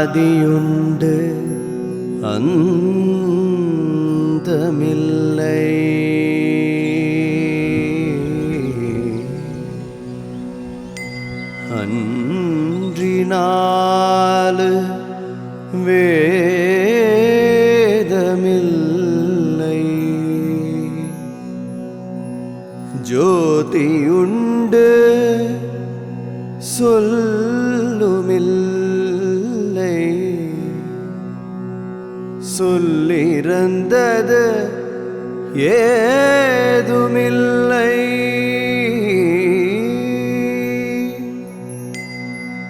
ആദിയുണ്ട് അന്തമില്ല. சொல்லிருந்தது. ஏதுமில்லை.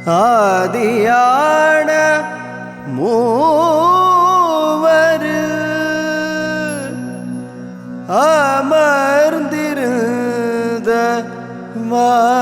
ஆதியான மூவர் அமர்ந்திருந்த வா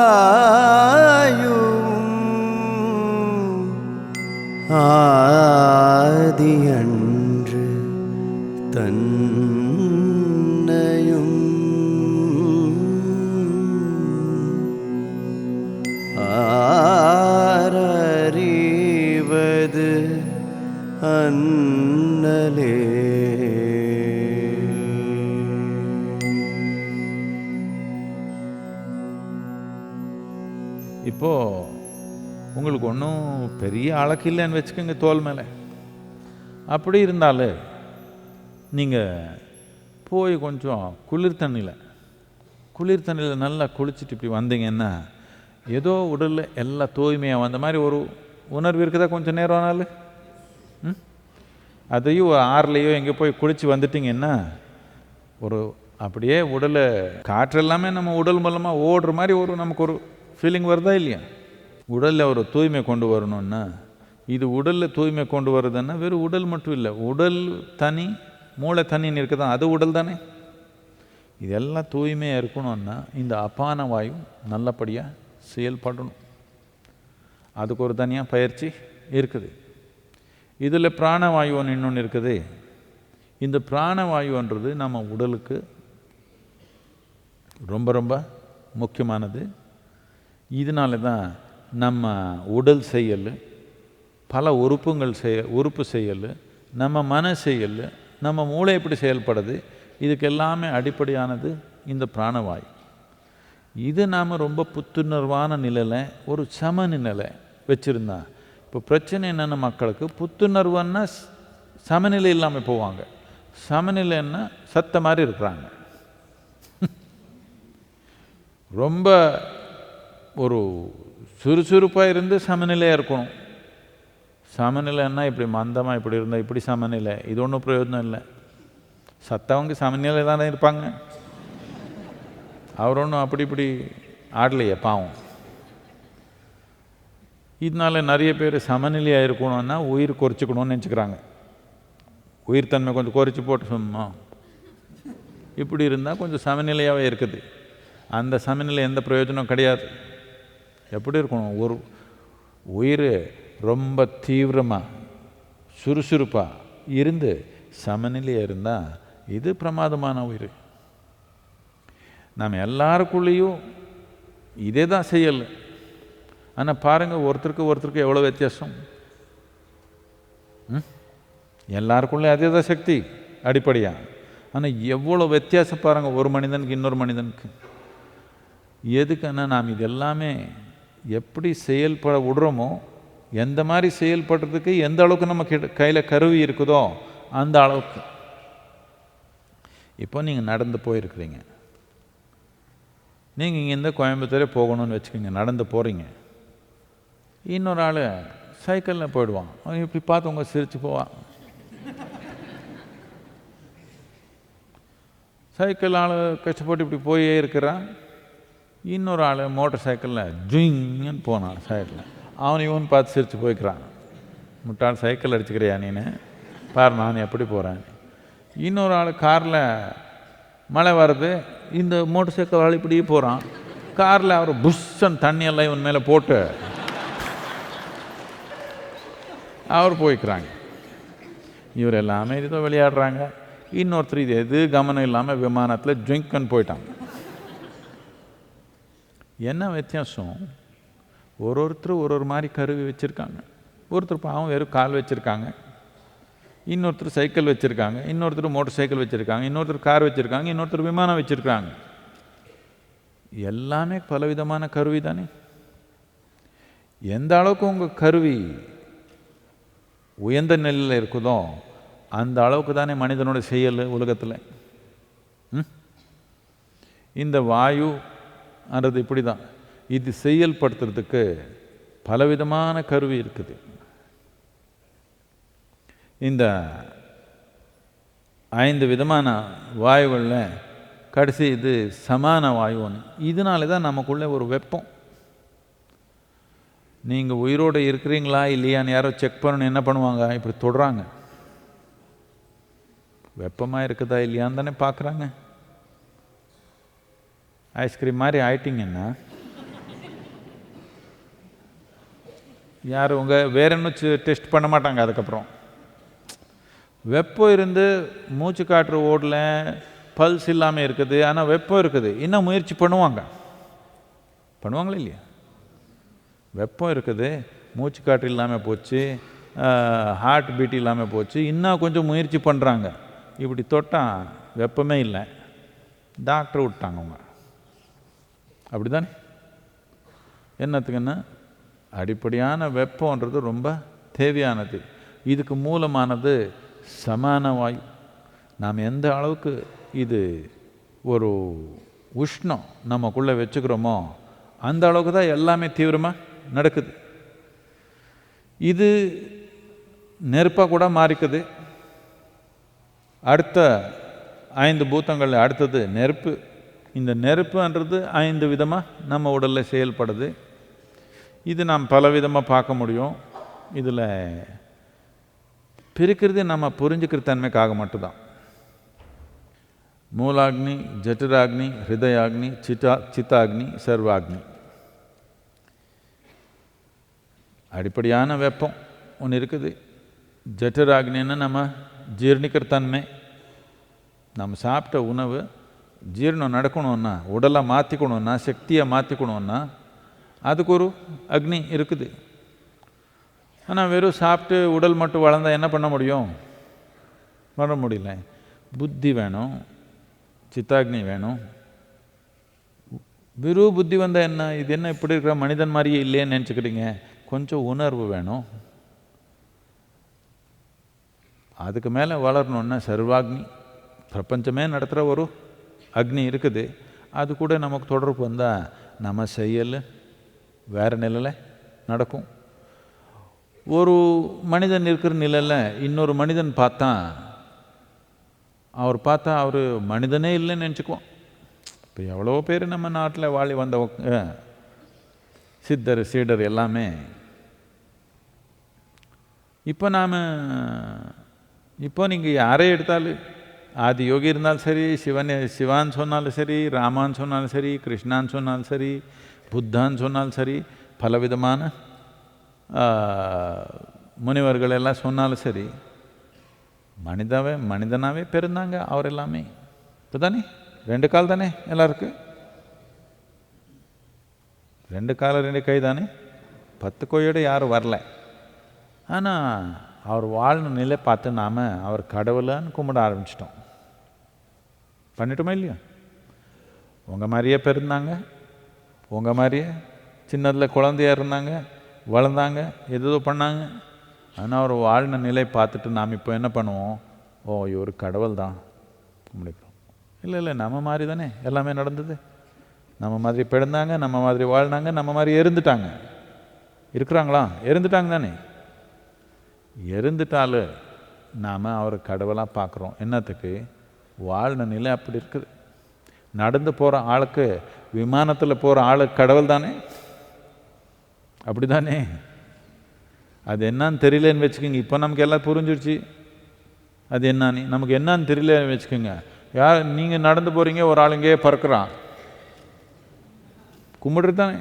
பெரிய அழகு இல்லைன்னு வச்சுக்கோங்க தோல் மேலே. அப்படி இருந்தாலும் நீங்கள் போய் கொஞ்சம் குளிர் தண்ணியில் குளிர் தண்ணியில் நல்லா குளிச்சுட்டு இப்படி வந்தீங்கன்னா ஏதோ உடலில் எல்லாம் தூய்மையாக வந்த மாதிரி ஒரு உணர்வு இருக்குதா கொஞ்சம் நேரம் ஆனாலும் ம்? அதையும் ஒரு ஆறுலையோ எங்கே போய் குளித்து வந்துட்டிங்கன்னா ஒரு அப்படியே உடலை காற்றெல்லாமே நம்ம உடல் மூலமாக ஓடுற மாதிரி ஒரு நமக்கு ஒரு ஃபீலிங் வருதா இல்லையா? உடலில் ஒரு தூய்மை கொண்டு வரணும்னா இது உடலில் தூய்மை கொண்டு வர்றதுன்னா வெறும் உடல் மட்டும் இல்லை உடல் தனி மூளை தனின்னு இருக்குதான் அது உடல் தானே? இதெல்லாம் தூய்மையாக இருக்கணும்னா இந்த அபான வாயு நல்லபடியாக செயல்படணும். அதுக்கு ஒரு தனியாக பயிற்சி இருக்குது. இதில் பிராணவாயுன்னு இன்னொன்று இருக்குது. இந்த பிராணவாயுன்றது நம்ம உடலுக்கு ரொம்ப ரொம்ப முக்கியமானது. இதனால தான் நம்ம உடல் செயல் பல உறுப்புங்கள் செய உறுப்பு செயல் நம்ம மன செயல் நம்ம மூளை எப்படி செயல்படுது இதுக்கு எல்லாமே அடிப்படையானது இந்த பிராணவாயு. இது நாம் ரொம்ப புத்துணர்வான நிலையில் ஒரு சமநிலை வச்சுருந்தா இப்போ பிரச்சனை என்னென்ன மக்களுக்கு? புத்துணர்வுன்னா சமநிலை இல்லாமல் போவாங்க. சமநிலைன்னா சத்த மாதிரி இருக்கிறாங்க. ரொம்ப ஒரு சுறுசுறுப்பாக இருந்து சமநிலையாக இருக்கணும். சமநிலைன்னா இப்படி மந்தமாக இப்படி இருந்தால் இப்படி சமநிலை. இது ஒன்றும் பிரயோஜனம் இல்லை. சத்தவங்க சமநிலை தானே இருப்பாங்க. அவர் ஒன்றும் அப்படி இப்படி ஆடலையே பாவம். இதனால நிறைய பேர் சமநிலையாக இருக்கணும்னா உயிர் குறைச்சிக்கணும்னு நினச்சிக்கிறாங்க. உயிர் தன்மை கொஞ்சம் குறைச்சி போட்டு சும்மா. இப்படி இருந்தால் கொஞ்சம் சமநிலையாகவே இருக்குது. அந்த சமநிலை எந்த பிரயோஜனம் கிடையாது. எப்படி இருக்கணும்? ஒரு உயிர் ரொம்ப தீவிரமாக சுறுசுறுப்பாக இருந்து சமநிலையாக இருந்தால் இது பிரமாதமான உயிர். நம்ம எல்லாருக்குள்ளேயும் இதே தான் செய்யலை ஆனால் பாருங்கள் ஒருத்தருக்கு ஒருத்தருக்கு எவ்வளோ வித்தியாசம். ம்? எல்லாருக்குள்ளே அதே தான் சக்தி அடிப்படையாக ஆனால் எவ்வளோ வித்தியாசம் பாருங்கள் ஒரு மனிதனுக்கு இன்னொரு மனிதனுக்கு. எதுக்குன்னா நாம் இது எல்லாமே எப்படி செயல்பட விடுறோமோ எந்த மாதிரி செயல்படுறதுக்கு எந்த அளவுக்கு நம்ம கிட்ட கையில் கருவி இருக்குதோ அந்த அளவுக்கு. இப்போ நீங்கள் நடந்து போயிருக்கிறீங்க. நீங்கள் இங்கேருந்து கோயம்புத்தூரே போகணும்னு வச்சுக்கோங்க நடந்து போகிறீங்க இன்னொரு ஆள் சைக்கிளில் போயிடுவான். அவன் இப்படி பார்த்து உங்க சிரித்து போவான் சைக்கிள் ஆள் கஷ்டப்பட்டு இப்படி போயே இருக்கிறான். இன்னொரு ஆள் மோட்டார் சைக்கிளில் ஜுயிங்னு போனான் சைக்கிளில். அவன் இவன் பார்த்து சிரித்து போய்க்கிறான். முட்டாள் சைக்கிள் அடிச்சுக்கிறியா நீனு? பார் நான் எப்படி போகிறேன் இன்னொரு ஆள் காரில் மழை வருது. இந்த மோட்டர் சைக்கிள் ஆள் இப்படியே போகிறான் காரில் அவர் புஷ்ஷன் தண்ணியெல்லாம் இவன் மேலே போட்டு அவர் போய்க்கிறாங்க. இவர் எல்லாமே அமைதியாக விளையாடுறாங்க. இன்னொருத்தர் இது எது கவனம் இல்லாமல் விமானத்தில் ஜுங்கன் போயிட்டாங்க என்ன வித்தியாசம்? ஒரு ஒருத்தர் ஒரு ஒரு மாதிரி கருவி வச்சுருக்காங்க. ஒருத்தர் பாவம் வெறும் கால் வச்சுருக்காங்க. இன்னொருத்தர் சைக்கிள் வச்சுருக்காங்க. இன்னொருத்தர் மோட்டார் சைக்கிள் வச்சுருக்காங்க. இன்னொருத்தர் கார் வச்சுருக்காங்க. இன்னொருத்தர் விமானம் வச்சுருக்காங்க. எல்லாமே பலவிதமான கருவி தானே? எந்த அளவுக்கு உங்கள் கருவி உயர்ந்த நிலையில் இருக்குதோ அந்த அளவுக்கு தானே மனிதனோட செயல் உலகத்தில். ம்? இந்த வாயு அன்றது இப்படி தான் இது செயல்படுத்துறதுக்கு பலவிதமான கருவி இருக்குது. இந்த ஐந்து விதமான வாயுகளில் கடைசி இது சமான வாயு ஒன்று இதனால தான் நமக்குள்ளே ஒரு வெப்பம். நீங்கள் உயிரோடு இருக்கிறீங்களா இல்லையான்னு யாரோ செக் பண்ணணும் என்ன பண்ணுவாங்க? இப்படி தொடுறாங்க. வெப்பமாக இருக்குதா இல்லையான்னு தானே பார்க்குறாங்க ஐஸ்கிரீம் மாதிரி ஆயிட்டீங்கன்னா யார் உங்கள் வேற இன்னும் டெஸ்ட் பண்ண மாட்டாங்க அதுக்கப்புறம்? வெப்பம் இருந்து மூச்சு காற்று ஓடல பல்ஸ் இல்லாமல் இருக்குது ஆனால் வெப்பம் இருக்குது. இன்னும் முயற்சி பண்ணுவாங்க. பண்ணுவாங்களா இல்லையா? வெப்பம் இருக்குது மூச்சு காற்று இல்லாமல் போச்சு ஹார்ட் பீட் இல்லாமல் போச்சு இன்னும் கொஞ்சம் முயற்சி பண்ணுறாங்க இப்படி தொட்டால் வெப்பமே இல்லை. டாக்டர் விட்டாங்க அவங்க. அப்படி தானே என்னத்துக்குன்னா அடிப்படையான வெப்பம்ன்றது ரொம்ப தேவையானது. இதுக்கு மூலமானது சமான வாயு. நாம் எந்த அளவுக்கு இது ஒரு உஷ்ணம் நமக்குள்ளே வச்சுக்கிறோமோ அந்த அளவுக்கு தான் எல்லாமே தீவிரமாக நடக்குது. இது நெருப்பாக கூட மாறிக்குது. அடுத்த ஐந்து பூத்தங்கள் அடுத்தது நெருப்பு. இந்த நெருப்புன்றது ஐந்து விதமாக நம்ம உடலில் செயல்படுது. இது நாம் பல விதமாக பார்க்க முடியும். இதில் பிரிக்கிறது நம்ம புரிஞ்சுக்கிற தன்மைக்காக மட்டும்தான். மூலாக்னி ஜட்டுராக்னி ஹிருதயாக்னி சிட்டா சித்தாக்னி சர்வாக்னி. அடிப்படையான வெப்பம் ஒன்று இருக்குது. ஜட்டுராக்னின்னா நம்ம ஜீர்ணிக்கிற தன்மை. நம்ம சாப்பிட்ட உணவு ஜீரணம் நடக்கணும்னா உடலை மாற்றிக்கணும்னா சக்தியை மாற்றிக்கணும்னா அதுக்கு ஒரு அக்னி இருக்குது. ஆனால் வெறும் சாப்பிட்டு உடல் மட்டும் வளர்ந்தா என்ன பண்ண முடியும்? வர முடியல. புத்தி வேணும். சித்தாக்னி வேணும். வெறும் புத்தி வந்தால் என்ன? இது என்ன இப்படி இருக்கிற மனிதன் மாதிரியே இல்லையேன்னு நினச்சிக்கிறீங்க கொஞ்சம் உணர்வு வேணும். அதுக்கு மேலே வளரணுன்னா சர்வாக்னி. பிரபஞ்சமே நடத்துகிற ஒரு அக்னி இருக்குது. அது கூட நமக்கு தொடர்பு வந்தால் நம்ம செயல் வேறு நிலையில் நடக்கும். ஒரு மனிதன் இருக்கிற நிலையில் இன்னொரு மனிதன் பார்த்தா அவர் பார்த்தா அவர் மனிதனே இல்லைன்னு நினச்சிக்குவோம் இப்போ எவ்வளோ பேர் நம்ம நாட்டில் வாழி வந்தவங்க சித்தர் சீடர் எல்லாமே. இப்போ நாம் இப்போ நீங்கள் யாரே எடுத்தாலும் ஆதி யோகி இருந்தாலும் சரி சிவன் சிவான்னு சொன்னாலும் சரி ராமான்னு சொன்னாலும் சரி கிருஷ்ணான்னு சொன்னாலும் சரி புத்தான்னு சொன்னாலும் சரி பலவிதமான முனிவர்கள் எல்லாம் சொன்னாலும் சரி மனிதாவே மனிதனாகவே பிறந்தாங்க அவர் எல்லாமே. இப்போ தானே ரெண்டு கால் தானே எல்லாருக்கு ரெண்டு கால ரெண்டு கை தானே? பத்து கோயோட யாரும் வரல. ஆனால் அவர் வாழ்ன நிலை பார்த்து நாம் அவர் கடவுளான்னு கும்பிட ஆரம்பிச்சிட்டோம். பண்ணிட்டோமா இல்லையா? உங்கள் மாதிரியே பிறந்தாங்க உங்கள் மாதிரியே சின்னதில் குழந்தையாக இருந்தாங்க வளர்ந்தாங்க எதோ பண்ணாங்க. ஆனால் அவர் வாழ்ன நிலை பார்த்துட்டு நாம் இப்போ என்ன பண்ணுவோம்? ஓ இவர் கடவுள் தான். கும்பிடுக்கிறோம் இல்லை இல்லை நம்ம மாதிரி தானே எல்லாமே நடந்தது. நம்ம மாதிரி பிறந்தாங்க நம்ம மாதிரி வாழ்னாங்க நம்ம மாதிரி இருந்துட்டாங்க. இருக்கிறாங்களா? இருந்துட்டாங்க தானே. இருந்துட்டாலும் நாம் அவர் கடவுளாக பார்க்குறோம். என்னத்துக்கு? வாழ்ன நிலை அப்படி இருக்குது. நடந்து போகிற ஆளுக்கு விமானத்தில் போகிற ஆளு கடவுள் தானே? அப்படி தானே அது என்னன்னு தெரியலன்னு வச்சுக்கோங்க. இப்போ நமக்கு எல்லாம் புரிஞ்சிருச்சு. அது என்னன்னு? நமக்கு என்னன்னு தெரியலன்னு வச்சுக்கோங்க. யார் நீங்கள் நடந்து போகிறீங்க ஒரு ஆள் இங்கேயே கும்பிடுறது தானே?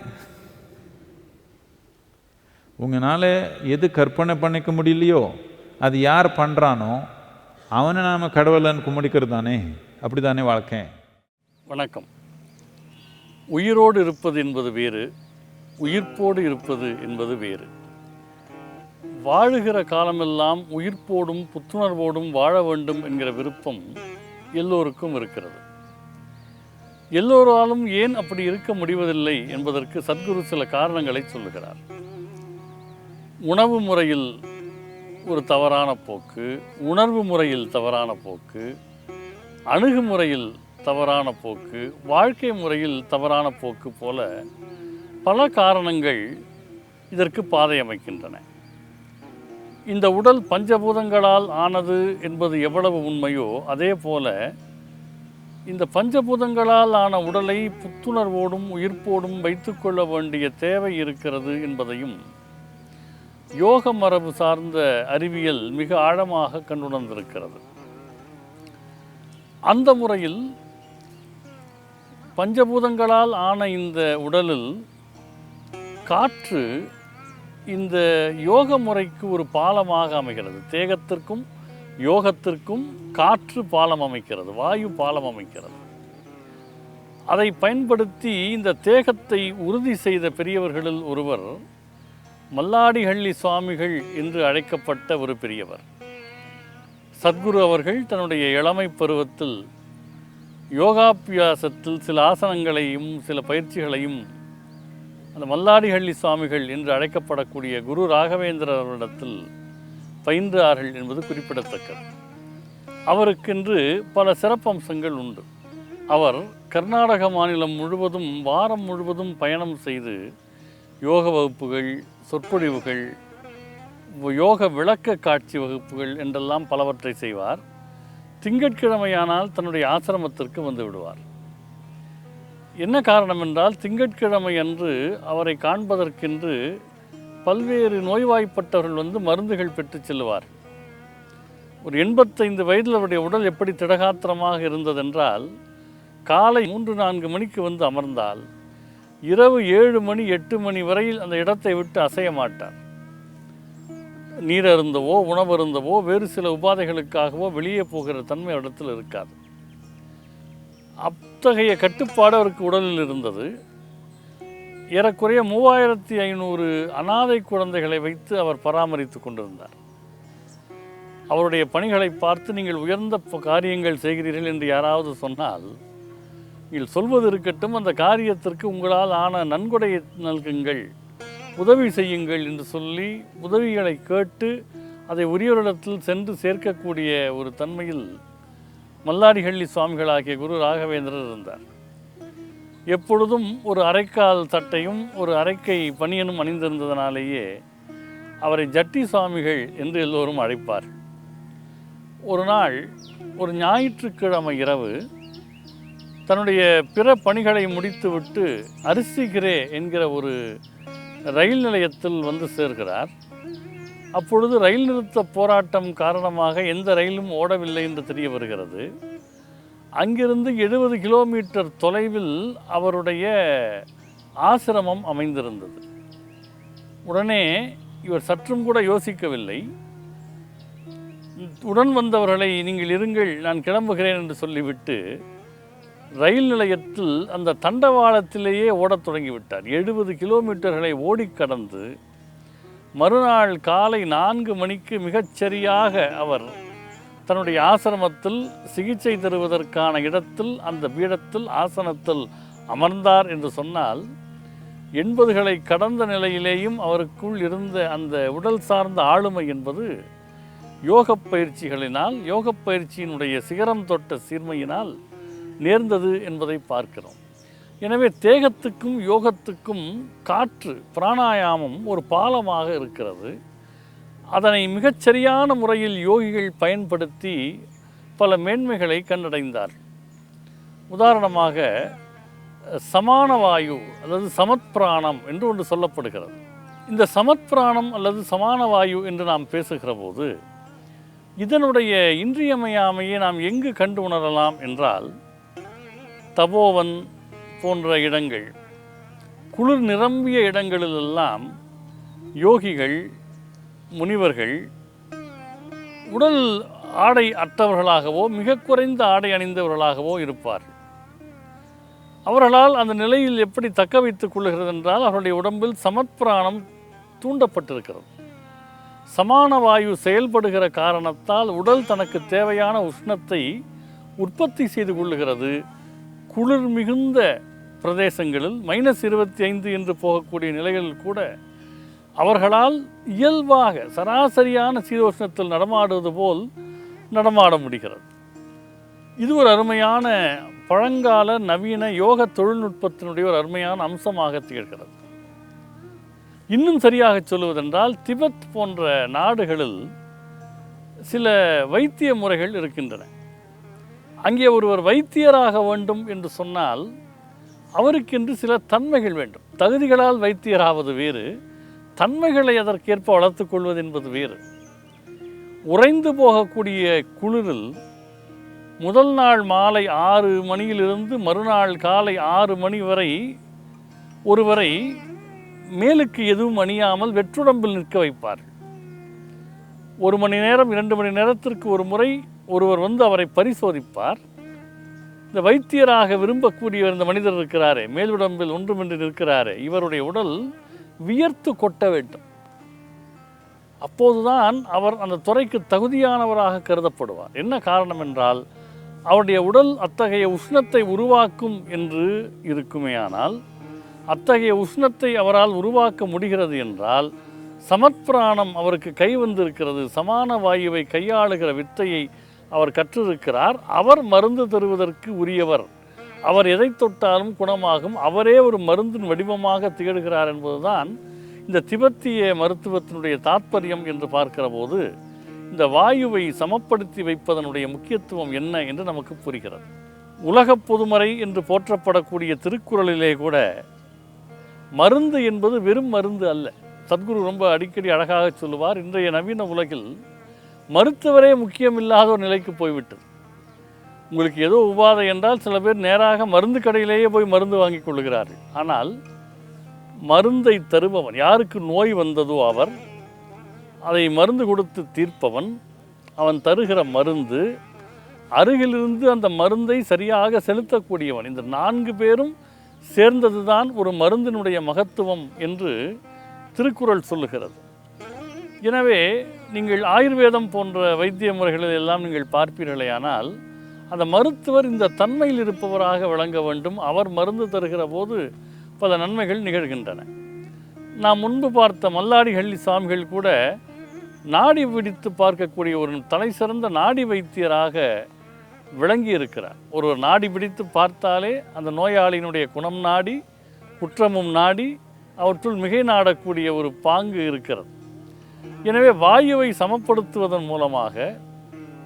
உங்களால் எது கற்பனை பண்ணிக்க முடியலையோ அது யார் பண்ணுறானோ அவனை நாம் கடவுளன்னு கும்பிடிக்கிறது தானே? அப்படி தானே வாழ்க்கை? வணக்கம். உயிரோடு இருப்பது என்பது வேறு உயிர்ப்போடு இருப்பது என்பது வேறு. வாழுகிற காலமெல்லாம் உயிர்ப்போடும் புத்துணர்வோடும் வாழ வேண்டும் என்கிற விருப்பம் எல்லோருக்கும் இருக்கிறது. எல்லோராலும் ஏன் அப்படி இருக்க முடிவதில்லை என்பதற்கு சத்குரு சில காரணங்களை சொல்லுகிறார். உணவு முறையில் ஒரு தவறான போக்கு உணர்வு முறையில் தவறான போக்கு அணுகுமுறையில் தவறான போக்கு வாழ்க்கை முறையில் தவறான போக்கு போல பல காரணங்கள் இதற்கு பாதை அமைக்கின்றன. இந்த உடல் பஞ்சபூதங்களால் ஆனது என்பது எவ்வளவு உண்மையோ அதே போல இந்த பஞ்சபூதங்களால் ஆன உடலை புத்துணர்வோடும் உயிர்ப்போடும் வைத்துக்கொள்ள வேண்டிய தேவை இருக்கிறது என்பதையும் யோக மரபு சார்ந்த அறிவியல் மிக ஆழமாக கண்டுணர்ந்திருக்கிறது. அந்த முறையில் பஞ்சபூதங்களால் ஆன இந்த உடலில் காற்று இந்த யோக முறைக்கு ஒரு பாலமாக அமைகிறது. தேகத்திற்கும் யோகத்திற்கும் காற்று பாலம் அமைக்கிறது வாயு பாலம் அமைக்கிறது. அதை பயன்படுத்தி இந்த தேகத்தை உறுதி செய்த பெரியவர்களில் ஒருவர் மல்லாடிஹள்ளி சுவாமிகள் என்று அழைக்கப்பட்ட ஒரு பெரியவர். சத்குரு அவர்கள் தன்னுடைய இளமை பருவத்தில் யோகாபியாசத்தில் சில ஆசனங்களையும் சில பயிற்சிகளையும் அந்த மல்லாடிஹள்ளி சுவாமிகள் என்று அழைக்கப்படக்கூடிய குரு ராகவேந்திரர் அவரிடத்தில் பயின்றார்கள் என்பது குறிப்பிடத்தக்கது. அவருக்கென்று பல சிறப்பம்சங்கள் உண்டு. அவர் கர்நாடக மாநிலம் முழுவதும் வாரம் முழுவதும் பயணம் செய்து யோக வகுப்புகள் சொற்பொழிவுகள் யோக விளக்க காட்சி வகுப்புகள் என்றெல்லாம் பலவற்றை செய்வார். திங்கட்கிழமையானால் தன்னுடைய ஆசிரமத்திற்கு வந்து விடுவார். என்ன காரணம் என்றால் திங்கட்கிழமை அன்று அவரை காண்பதற்கென்று பல்வேறு நோய்வாய்ப்பட்டவர்கள் வந்து மருந்துகள் பெற்றுச் செல்லுவார். ஒரு எண்பத்தைந்து வயதில் அவருடைய உடல் எப்படி திடகாத்திரமாக இருந்ததென்றால் காலை மூன்று நான்கு மணிக்கு வந்து அமர்ந்தால் இரவு ஏழு மணி எட்டு மணி வரையில் அந்த இடத்தை விட்டு அசைய மாட்டார். நீர் அருந்தவோ உணவு அருந்தவோ வேறு சில உபாதைகளுக்காகவோ வெளியே போகிற தன்மை இடத்தில் இருக்காது. அத்தகைய கட்டுப்பாடு அவருக்கு உடலில் இருந்தது. ஏறக்குறைய மூவாயிரத்தி ஐநூறு அனாதை குழந்தைகளை வைத்து அவர் பராமரித்து கொண்டிருந்தார். அவருடைய பணிகளை பார்த்து நீங்கள் உயர்ந்த காரியங்கள் செய்கிறீர்கள் என்று யாராவது சொன்னால் சொல்வது இருக்கட்டும் அந்த காரியத்திற்கு உங்களால் ஆன நன்கொடை நல்குங்கள் உதவி செய்யுங்கள் என்று சொல்லி உதவிகளை கேட்டு அதை உரியவரிடத்தில் சென்று சேர்க்கக்கூடிய ஒரு தன்மையில் மல்லாடிஹள்ளி சுவாமிகளாகிய குரு ராகவேந்திரர் இருந்தார். எப்பொழுதும் ஒரு அரைக்கால் சட்டையும் ஒரு அரைக்கை பணியனும் அணிந்திருந்ததனாலேயே அவரை ஜட்டி சுவாமிகள் என்று எல்லோரும் அழைப்பார். ஒரு நாள் ஒரு ஞாயிற்றுக்கிழமை இரவு தன்னுடைய பிற பணிகளை முடித்துவிட்டு அரிசிகிரே என்கிற ஒரு ரயில் நிலையத்தில் வந்து சேர்கிறார். அப்பொழுது ரயில் நிறுத்த போராட்டம் காரணமாக எந்த ரயிலும் ஓடவில்லை என்று தெரிய வருகிறது. அங்கிருந்து எழுபது கிலோமீட்டர் தொலைவில் அவருடைய ஆசிரமம் அமைந்திருந்தது. உடனே இவர் சற்றும் கூட யோசிக்கவில்லை. உடன் வந்தவர்களை நீங்கள் இருங்கள் நான் கிளம்புகிறேன் என்று சொல்லிவிட்டு ரயில் நிலையத்தில் அந்த தண்டவாளத்திலேயே ஓடத் தொடங்கிவிட்டார். எழுபது கிலோமீட்டர்களை ஓடிக் கடந்து மறுநாள் காலை நான்கு மணிக்கு மிகச்சரியாக அவர் தன்னுடைய ஆசிரமத்தில் சிகிச்சை தருவதற்கான இடத்தில் அந்த பீடத்தில் ஆசனத்தில் அமர்ந்தார் என்று சொன்னால் எண்பதுகளை கடந்த நிலையிலேயும் அவருக்குள் இருந்த அந்த உடல் சார்ந்த ஆளுமை என்பது யோகப் பயிற்சிகளினால் யோகப் பயிற்சியினுடைய சிகரம் தொட்ட சீர்மையினால் நேர்ந்தது என்பதை பார்க்கிறோம். எனவே தேகத்துக்கும் யோகத்துக்கும் காற்று பிராணாயாமம் ஒரு பாலமாக இருக்கிறது. அதனை மிகச்சரியான முறையில் யோகிகள் பயன்படுத்தி பல மேன்மைகளை கண்டடைந்தார். உதாரணமாக சமான வாயு அல்லது சமத்பிராணம் என்று ஒன்று சொல்லப்படுகிறது. இந்த சமத்பிராணம் அல்லது சமான வாயு என்று நாம் பேசுகிற போது இதனுடைய இன்றியமையாமையை நாம் எங்கு கண்டு உணரலாம் என்றால் தபோவன் போன்ற இடங்கள். குளிர் நிரம்பிய இடங்களிலெல்லாம் யோகிகள் முனிவர்கள் உடல் ஆடை அற்றவர்களாகவோ மிக குறைந்த ஆடை அணிந்தவர்களாகவோ இருப்பார் அவர்களால் அந்த நிலையில் எப்படி தக்க வைத்துக் கொள்ளுகிறது என்றால் அவருடைய உடம்பில் சமத்பிராணம் தூண்டப்பட்டிருக்கிறது. சமான வாயு செயல்படுகிற காரணத்தால் உடல் தனக்கு தேவையான உஷ்ணத்தை உற்பத்தி செய்து கொள்ளுகிறது. குளிர் மிகுந்த பிரதேசங்களில் மைனஸ் இருபத்தி ஐந்து என்று போகக்கூடிய நிலைகளில் கூட அவர்களால் இயல்பாக சராசரியான சீதோஷ்ணத்தில் நடமாடுவது போல் நடமாட முடிகிறது. இது ஒரு அருமையான பழங்கால நவீன யோக தொழில்நுட்பத்தினுடைய ஒரு அருமையான அம்சமாக திகழ்கிறது. இன்னும் சரியாக சொல்லுவதென்றால் திபெத் போன்ற நாடுகளில் சில வைத்திய முறைகள் இருக்கின்றன. அங்கே ஒருவர் வைத்தியராக வேண்டும் என்று சொன்னால் அவருக்கென்று சில தன்மைகள் வேண்டும். தகுதிகளால் வைத்தியராவது வேறு தன்மைகளை அதற்கேற்ப வளர்த்துக் கொள்வது என்பது வேறு. உறைந்து போகக்கூடிய குளிரில் முதல் நாள் மாலை ஆறு மணியிலிருந்து மறுநாள் காலை ஆறு மணி வரை ஒருவரை மேலுக்கு எதுவும் அணியாமல் வெற்றுடம்பில் நிற்க வைப்பார்கள். ஒரு மணி நேரம் இரண்டு மணி நேரத்திற்கு ஒரு முறை ஒருவர் வந்து அவரை பரிசோதிப்பார். இந்த வைத்தியராக விரும்பக்கூடிய இந்த மனிதர் இருக்கிறாரே மேலுடம்பில் ஒன்றுமின்றி நிற்கிறாரே இவருடைய உடல் வியர்த்து கொட்ட வேண்டும். அப்போதுதான் அவர் அந்த துறைக்கு தகுதியானவராக கருதப்படுவார். என்ன காரணம் என்றால் அவருடைய உடல் அத்தகைய உஷ்ணத்தை உருவாக்கும் என்று இருக்குமேயானால் அத்தகைய உஷ்ணத்தை அவரால் உருவாக்க முடிகிறது என்றால் சமத்பிராணம் அவருக்கு கை வந்திருக்கிறது சமான வாயுவை கையாளுகிற வித்தையை அவர் கற்றிருக்கிறார். அவர் மருந்து தருவதற்கு உரியவர். அவர் எதை தொட்டாலும் குணமாகும். அவரே ஒரு மருந்தின் வடிவமாக திகழ்கிறார் என்பதுதான் இந்த திபெத்திய மருத்துவத்தினுடைய தாற்பயம் என்று பார்க்கிற போது இந்த வாயுவை சமப்படுத்தி வைப்பதனுடைய முக்கியத்துவம் என்ன என்று நமக்கு புரிகிறது. உலகப் பொதுமறை என்று போற்றப்படக்கூடிய திருக்குறளிலே கூட மருந்து என்பது வெறும் மருந்து அல்ல. சத்குரு ரொம்ப அடிக்கடி அழகாக சொல்லுவார் இன்றைய நவீன உலகில் மருத்துவரே முக்கியமில்லாத ஒரு நிலைக்கு போய்விட்டது. உங்களுக்கு ஏதோ உபாதை என்றால் சில பேர் நேராக மருந்து கடையிலேயே போய் மருந்து வாங்கி கொள்கிறார்கள் ஆனால் மருந்தை தருபவன் யாருக்கு நோய் வந்ததோ அவர் அதை மருந்து கொடுத்து தீர்ப்பவன் அவன் தருகிற மருந்து அருகிலிருந்து அந்த மருந்தை சரியாக செலுத்தக்கூடியவன். இந்த நான்கு பேரும் சேர்ந்ததுதான் ஒரு மருந்தினுடைய மகத்துவம் என்று திருக்குறள் சொல்லுகிறது. எனவே நீங்கள் ஆயுர்வேதம் போன்ற வைத்திய முறைகளில் எல்லாம் நீங்கள் பார்ப்பீர்களே ஆனால் அந்த மருத்துவர் இந்த தன்மையில் இருப்பவராக விளங்க வேண்டும். அவர் மருந்து தருகிற போது பல நன்மைகள் நிகழ்கின்றன. நாம் முன்பு பார்த்த மல்லாடிஹள்ளி சுவாமிகள் கூட நாடி பிடித்து பார்க்கக்கூடிய ஒரு தலை சிறந்த நாடி வைத்தியராக விளங்கி இருக்கிறார். ஒருவர் நாடி பிடித்து பார்த்தாலே அந்த நோயாளியினுடைய குணம் நாடி குற்றமும் நாடி அவற்றுள் மிகை நாடக்கூடிய ஒரு பாங்கு இருக்கிறது. எனவே வாயுவை சமப்படுத்துவதன் மூலமாக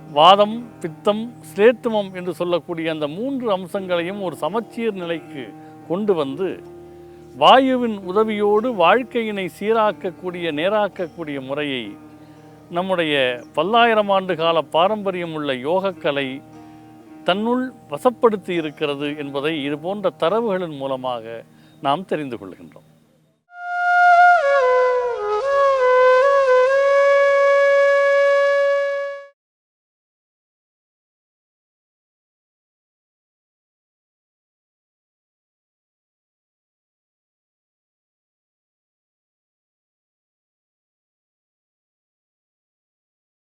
வாதம் பித்தம் சிலேத்துமம் என்று சொல்லக்கூடிய அந்த மூன்று அம்சங்களையும் ஒரு சமச்சீர் நிலைக்கு கொண்டு வந்து வாயுவின் உதவியோடு வாழ்க்கையினை சீராக்கக்கூடிய நேராக்கக்கூடிய முறையை நம்முடைய பல்லாயிரம் ஆண்டு கால பாரம்பரியம் உள்ள யோகக்கலை தன்னுள் வசப்படுத்தி இருக்கிறது என்பதை இது போன்ற தரவுகளின் மூலமாக நாம் தெரிந்து கொள்கின்றோம்.